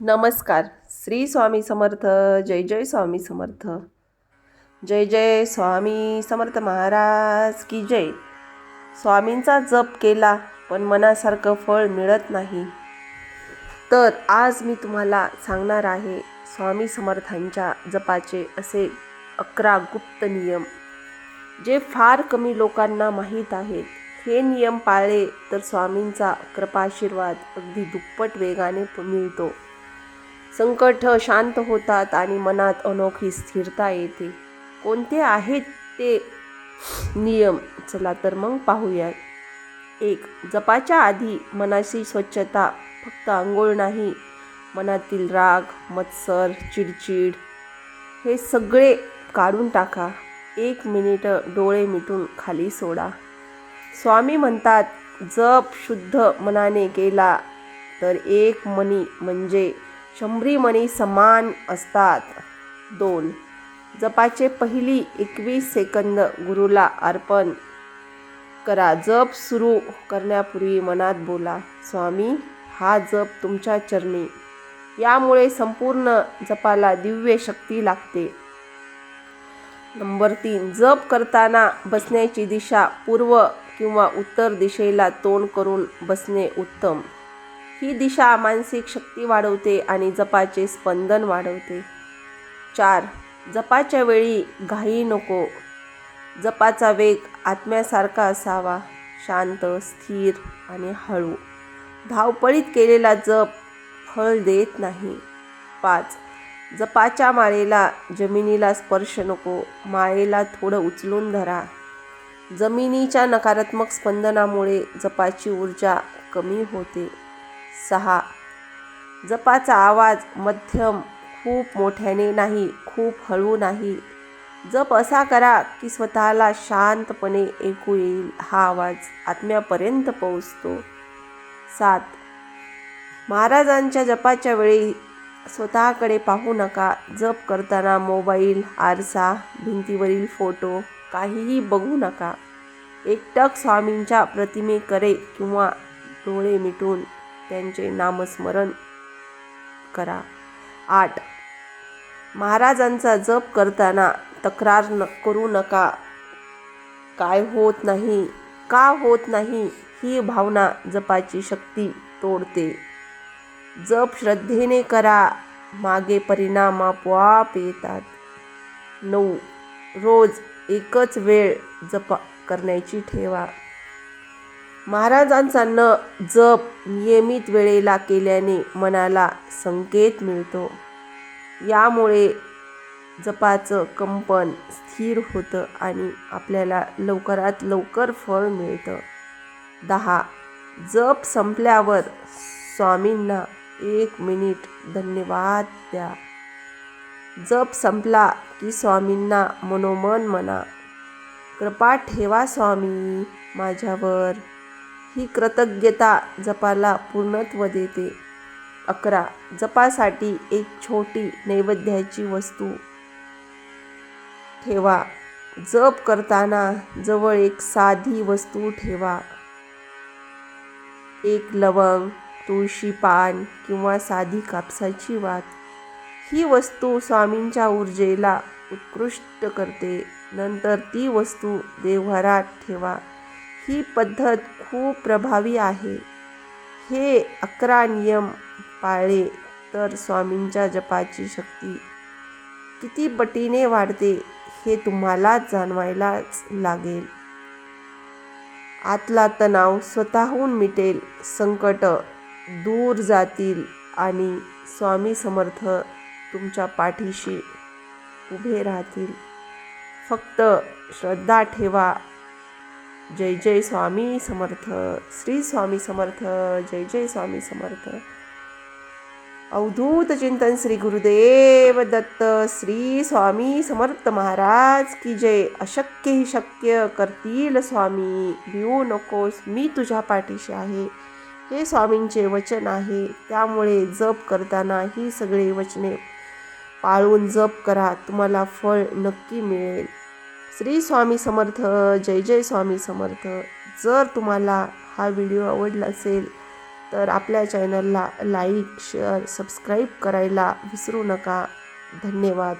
नमस्कार. श्री स्वामी समर्थ जय जय स्वामी समर्थ. जय जय स्वामी समर्थ महाराज की जय. स्वामींचा जप केला पण मनासारखं फळ मिळत नाही. तर आज मी तुम्हाला सांगणार आहे स्वामी समर्थांच्या जपाचे असे अकरा गुप्त नियम. जे फार कमी लोकांना माहीत आहेत. हे नियम पाळले तर स्वामींचा कृपाशीर्वाद अगदी दुप्पट वेगाने मिळतो. संकट शांत होतात आणि मनात अनोखी स्थिरता येते. कोणते आहेत ते नियम? चला तर मग पाहूयात एक जपाच्या आधी मनाची स्वच्छता फक्त आंघोळ नाही मनातील राग मत्सर चिडचिड हे सगळे काढून टाका. एक मिनिट डोळे मिटून खाली सोडा. स्वामी म्हणतात जप शुद्ध मनाने केला तर एक मनी म्हणजे शंभरी मणी समान असतात. दोन. जपाचे पहिली एकवीस सेकंद गुरुला अर्पण करा. जप सुरू करण्यापूर्वी मनात बोला स्वामी हा जप तुमच्या चरणी. यामुळे संपूर्ण जपाला दिव्य शक्ती लागते. नंबर तीन. जप करताना बसण्याची दिशा पूर्व किंवा उत्तर दिशेला तोंड करून बसणे उत्तम. ही दिशा मानसिक शक्ती वाढवते आणि जपाचे स्पंदन वाढवते. चार जपाच्या वेळी घाई नको. जपाचा वेग आत्म्यासारखा असावा शांत स्थिर आणि हळू. धावपळीत केलेला जप फळ देत नाही. पाच जपाच्या माळेला जमिनीला स्पर्श नको माळेला थोडं उचलून धरा. जमिनीच्या नकारात्मक स्पंदनामुळे जपाची ऊर्जा कमी होते. सहा. जपाचा आवाज मध्यम खूप मोठ्याने नाही खूप हळू नाही. जप असा करा की स्वतःला शांतपणे ऐकू येईल हा आवाज आत्म्यापर्यंत पोहोचतो. सात. महाराजांच्या जपाच्या वेळी स्वतःकडे पाहू नका. जप करताना मोबाईल आरसा भिंतीवरील फोटो काहीही बघू नका. एकटक स्वामींच्या प्रतिमेकडे किंवा डोळे मिटून त्यांचे नामस्मरण करा. आठ. महाराजांचा जप करताना तक्रार न करू नका. काय होत नाही का होत नाही ही भावना जपाची शक्ती तोडते. जप श्रद्धेने करा मागे परिणाम आपोआप येतात. नऊ. रोज एकच वेळ जप करण्याची ठेवा. महाराजांचा न जप नियमित वेळेला केल्याने मनाला संकेत मिळतो. यामुळे जपाचं कंपन स्थिर होतं आणि आपल्याला लवकरात लवकर फळ मिळतं. दहा. जप संपल्यावर स्वामींना एक मिनिट धन्यवाद द्या. जप संपला की स्वामींना मनोमन म्हणा. कृपा ठेवा स्वामी माझ्यावर. ही कृतज्ञता जपाला पूर्णत्व देते. अकरा. जपासाठी एक छोटी नैवेद्याची वस्तू. ठेवा. जप करताना जवळ एक साधी वस्तू ठेवा. एक लवंग तुळशी पान किंवा साधी कापसाची वात. ही वस्तू स्वामींच्या ऊर्जेला उत्कृष्ट करते. नंतर ती वस्तू देवघरात ठेवा. ही पद्धत खूप प्रभावी आहे. हे अकरा नियम पाळले तर स्वामींच्या जपाची शक्ती किती पटीने वाढते हे तुम्हाला जाणवायलाच लागेल. आतला तणाव स्वतःहून मिटेल संकट दूर जातील आणि स्वामी समर्थ तुमच्या पाठीशी उभे राहतील. फक्त श्रद्धा ठेवा. जय जय स्वामी समर्थ. श्री स्वामी समर्थ जय जय स्वामी समर्थ. अवधूत चिंतन श्री गुरुदेव दत्त श्री स्वामी समर्थ महाराज की जय. अशक्य ही शक्य करतील स्वामी भिवू नकोस मी तुझ्या पाठीशी आहे. हे स्वामींचे वचन आहे. त्यामुळे जप करताना ही सगळी वचने पाळून जप करा. तुम्हाला फळ नक्की मिळेल. श्री स्वामी समर्थ जय जय स्वामी समर्थ. जर तुम्हाला हा व्हिडिओ आवडला असेल तर आपल्या चॅनलला लाईक शेअर सबस्क्राईब करायला विसरू नका. धन्यवाद.